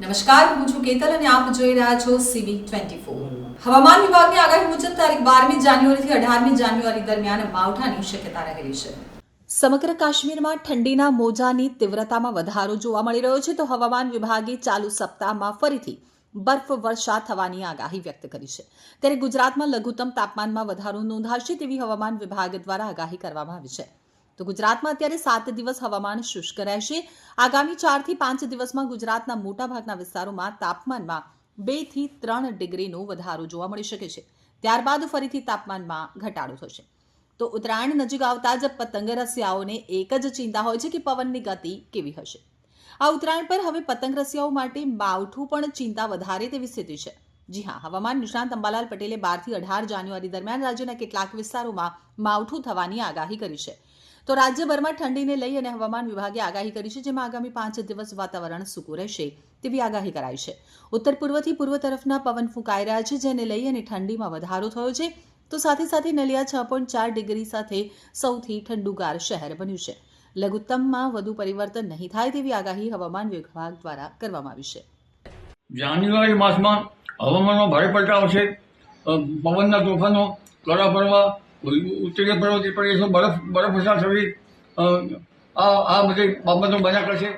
નમસ્કાર, હું છું કેતલ અને આપ જોઈ રહ્યા છો સીવી ટ્વેન્ટી ફોર હવામાન વિભાગની આગાહી મુજબ તારીખ બારમી જાન્યુઆરીથી અઢારમી જાન્યુઆરી દરમિયાન માવઠાની શક્યતા રહેલી છે. સમગ્ર કાશ્મીરમાં ઠંડીના મોજાની તીવ્રતામાં વધારો જોવા મળી રહ્યો છે, તો હવામાન વિભાગે ચાલુ સપ્તાહમાં ફરીથી બરફ વર્ષા થવાની આગાહી વ્યક્ત કરી છે. ત્યારે ગુજરાતમાં લઘુત્તમ તાપમાનમાં વધારો નોંધાશે તેવી હવામાન વિભાગ દ્વારા આગાહી કરવામાં આવી છે. તો ગુજરાતમાં અત્યારે સાત દિવસ હવામાન શુષ્ક રહેશે. આગામી ચારથી પાંચ દિવસમાં ગુજરાતના મોટાભાગના વિસ્તારોમાં તાપમાનમાં બેથી ત્રણ ડિગ્રીનો વધારો જોવા મળી શકે છે. ત્યારબાદ ફરીથી તાપમાનમાં ઘટાડો થશે. તો ઉત્તરાયણ નજીક આવતા જ પતંગ રસિયાઓને એક જ ચિંતા હોય છે કે પવનની ગતિ કેવી હશે. આ ઉત્તરાયણ પર હવે પતંગ રસિયાઓ માટે માવઠું પણ ચિંતા વધારે તેવી સ્થિતિ છે. જી હા, હવામાન નિષ્ણાંત અંબાલાલ પટેલે બારથી અઢાર જાન્યુઆરી દરમિયાન રાજ્યના કેટલાક વિસ્તારોમાં માવઠું થવાની આગાહી કરી છે. તો રાજ્યભરમાં ઠંડીને લઈ અને હવામાન વિભાગે આગાહી કરી છે, જેમાં આગામી પાંચ દિવસ વાતાવરણ સૂકું રહેશે તેવી આગાહી કરાઈ છે. ઉત્તર પૂર્વથી પૂર્વ તરફના પવન ફૂંકાઈ રહ્યા છે, જેને લઈ અને ઠંડીમાં વધારો થયો છે. તો સાથે સાથે નલિયા છ પોઈન્ટ ચાર ડિગ્રી સાથે સૌથી ઠંડુગાર શહેર બન્યું છે. લઘુત્તમમાં વધુ પરિવર્તન નહીં થાય તેવી આગાહી હવામાન વિભાગ દ્વારા કરવામાં આવી છે. જાન્યુઆરી માસમાં હવામાનમાં ભારે પલટાવ છે. પવનના તોફાનો, કરા પડવા ઉત્તરીય પર્વતીય પ્રદેશો, બરફ બરફ વર્ષા થવી આ આ બધી બાબતો બન્યા કરશે.